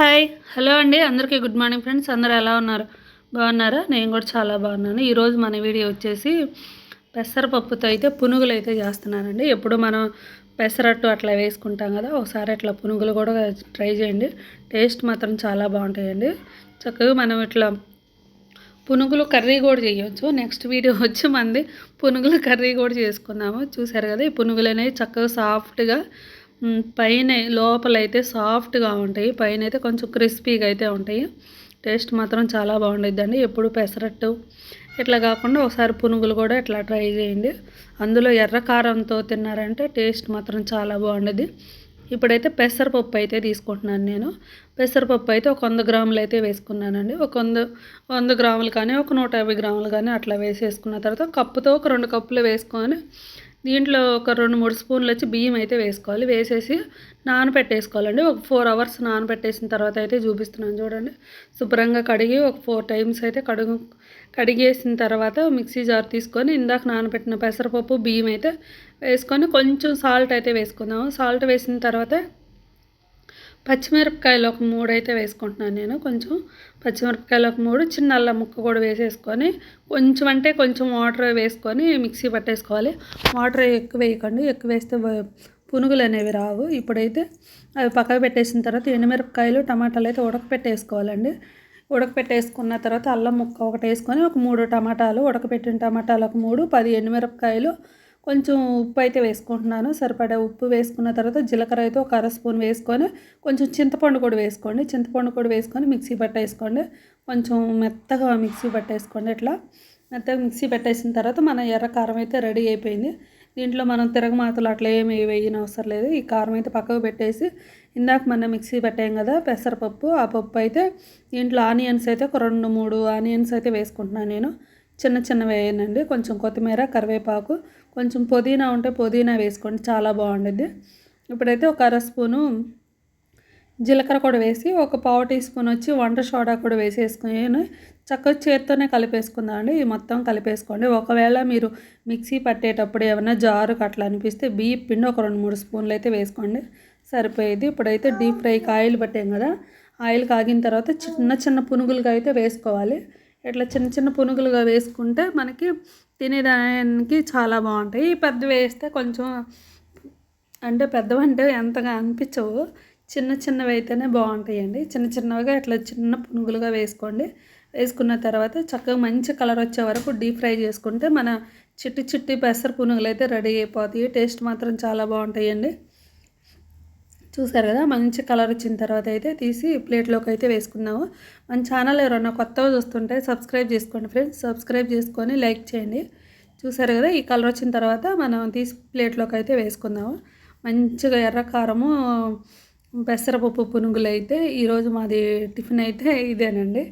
Hi. Hello అండి. అందరికీ good morning friends. అందరూ ఎలా ఉన్నారు? బాగున్నారా? నేను కూడా చాలా బాగున్నాను. ఈరోజు మన వీడియో వచ్చేసి పెసరపప్పుతో అయితే పునుగులు అయితే చేస్తున్నానండి. ఎప్పుడు మనం పెసరట్టు అట్లా వేసుకుంటాం కదా ఒకసారి అట్లా పునుగులు కూడా ట్రై చేయండి. టేస్ట్ మాత్రం చాలా బాగుంటాయండి. చక్కగా మనం ఇట్లా పునుగులు కర్రీ కూడా చేయొచ్చు. నెక్స్ట్ వీడియో వచ్చి మంది పునుగులు కర్రీ కూడా చేసుకుందాము. చూసారు కదా ఈ పునుగులు అనేవి చక్కగా సాఫ్ట్గా పైన లోపల అయితే సాఫ్ట్గా ఉంటాయి. పైన అయితే కొంచెం క్రిస్పీగా అయితే ఉంటాయి. టేస్ట్ మాత్రం చాలా బాగుండిద్దండి. ఎప్పుడు పెసరట్టు ఇట్లా కాకుండా ఒకసారి పునుగులు కూడా ఇట్లా ట్రై చేయండి. అందులో ఎర్ర కారంతో తిన్నారంటే టేస్ట్ మాత్రం చాలా బాగుండేది. ఇప్పుడైతే పెసరపప్పు అయితే తీసుకుంటున్నాను నేను. పెసరపప్పు అయితే ఒక వంద గ్రాములు అయితే వేసుకున్నానండి. ఒక వంద వంద గ్రాములు కానీ ఒక నూట యాభై గ్రాములు కానీ అట్లా వేసేసుకున్న తర్వాత కప్పుతో ఒక రెండు కప్పులు వేసుకొని దీంట్లో ఒక రెండు మూడు స్పూన్లు వచ్చి బియ్యం అయితే వేసుకోవాలి. వేసేసి నానబెట్టేసుకోవాలండి ఒక ఫోర్ అవర్స్ నానబెట్టేసిన తర్వాత అయితే చూపిస్తున్నాను చూడండి. శుభ్రంగా కడిగి ఒక ఫోర్ టైమ్స్ అయితే కడుగు కడిగేసిన తర్వాత మిక్సీ జార్ తీసుకొని ఇందాక నానబెట్టిన పెసరపప్పు బియ్యం అయితే వేసుకొని కొంచెం సాల్ట్ అయితే వేసుకుందాము. సాల్ట్ వేసిన తర్వాత పచ్చిమిరపకాయలు ఒక మూడు అయితే వేసుకుంటున్నాను నేను. కొంచెం పచ్చిమిరపకాయలు ఒక మూడు చిన్న అల్లం ముక్క కూడా వేసేసుకొని కొంచెం అంటే కొంచెం వాటర్ వేసుకొని మిక్సీ పట్టేసుకోవాలి. వాటర్ ఎక్కువ వేయకండి. ఎక్కువ వేస్తే పునుగులు అనేవి రావు. ఇప్పుడైతే అవి పక్కకు పెట్టేసిన తర్వాత ఎండుమిరపకాయలు టమాటాలు అయితే ఉడకపెట్టేసుకోవాలండి. ఉడకపెట్టేసుకున్న తర్వాత అల్లం ముక్క ఒకటి వేసుకొని ఒక మూడు టమాటాలు ఉడకపెట్టిన టమాటాలు ఒక మూడు పది ఎండుమిరపకాయలు కొంచెం ఉప్పు అయితే వేసుకుంటున్నాను. సరిపడా ఉప్పు వేసుకున్న తర్వాత జీలకర్ర అయితే ఒక అర స్పూన్ వేసుకొని కొంచెం చింతపండు కూడా వేసుకోండి. చింతపండు కూడా వేసుకొని మిక్సీ పట్టేసుకోండి కొంచెం మెత్తగా మిక్సీ పట్టేసుకోండి ఇట్లా. మెత్తగా మిక్సీ పెట్టేసిన తర్వాత మన ఎర్ర కారం అయితే రెడీ అయిపోయింది. దీంట్లో మనం తిరగమాతలు అట్లా ఏమి వేయని అవసరం లేదు. ఈ కారం అయితే పక్కకు పెట్టేసి ఇందాక మనం మిక్సీ పెట్టాం కదా పెసరపప్పు ఆ పప్పు అయితే దీంట్లో ఆనియన్స్ అయితే ఒక రెండు మూడు ఆనియన్స్ అయితే వేసుకుంటున్నాను నేను. చిన్న చిన్న వేయనండి కొంచెం కొత్తిమీర కరివేపాకు కొంచెం పుదీనా ఉంటే పుదీనా వేసుకోండి. చాలా బాగుంటుంది ఇప్పుడైతే ఒక అర స్పూను జీలకర్ర కూడా వేసి ఒక పావు టీ స్పూన్ వచ్చి వంట సోడా కూడా వేసేసుకుని చక్కగా చేత్తోనే కలిపేసుకుందామండి ఈ మొత్తం కలిపేసుకోండి. ఒకవేళ మీరు మిక్సీ పట్టేటప్పుడు ఏమైనా జారు అట్లా అనిపిస్తే బియ్య పిండి ఒక రెండు మూడు స్పూన్లు అయితే వేసుకోండి. సరిపోయేది. ఇప్పుడైతే డీప్ ఫ్రైకి ఆయిల్ పట్టాం కదా ఆయిల్ కాగిన తర్వాత చిన్న చిన్న పునుగులుగా అయితే వేసుకోవాలి. ఇట్లా చిన్న చిన్న పునుగులుగా వేసుకుంటే మనకి తినేదానికి చాలా బాగుంటాయి. ఈ పెద్ద వేస్తే కొంచెం అంటే పెద్దవంటే ఎంతగా అనిపించవు. చిన్న చిన్నవి అయితేనే బాగుంటాయండి. చిన్న చిన్నవిగా ఇట్లా చిన్న పునుగులుగా వేసుకోండి. వేసుకున్న తర్వాత చక్కగా మంచి కలర్ వచ్చే వరకు డీప్ ఫ్రై చేసుకుంటే మన చిట్టి చిట్టి పెసర పునుగులు అయితే రెడీ అయిపోతాయి. టేస్ట్ మాత్రం చాలా బాగుంటాయండి. చూసారు కదా మంచి కలర్ వచ్చిన తర్వాత అయితే తీసి ప్లేట్లోకి అయితే వేసుకుందాము. మన ఛానల్ ఎవరన్నా కొత్తగా చూస్తుంటే సబ్స్క్రైబ్ చేసుకోండి ఫ్రెండ్స్ సబ్స్క్రైబ్ చేసుకొని లైక్ చేయండి. చూసారు కదా ఈ కలర్ వచ్చిన తర్వాత మనం తీసి ప్లేట్లోకి అయితే వేసుకుందాము. మంచిగా ఎర్ర కారము పెసరపప్పు పునుగులు అయితే ఈరోజు మాది టిఫిన్ అయితే ఇదేనండి.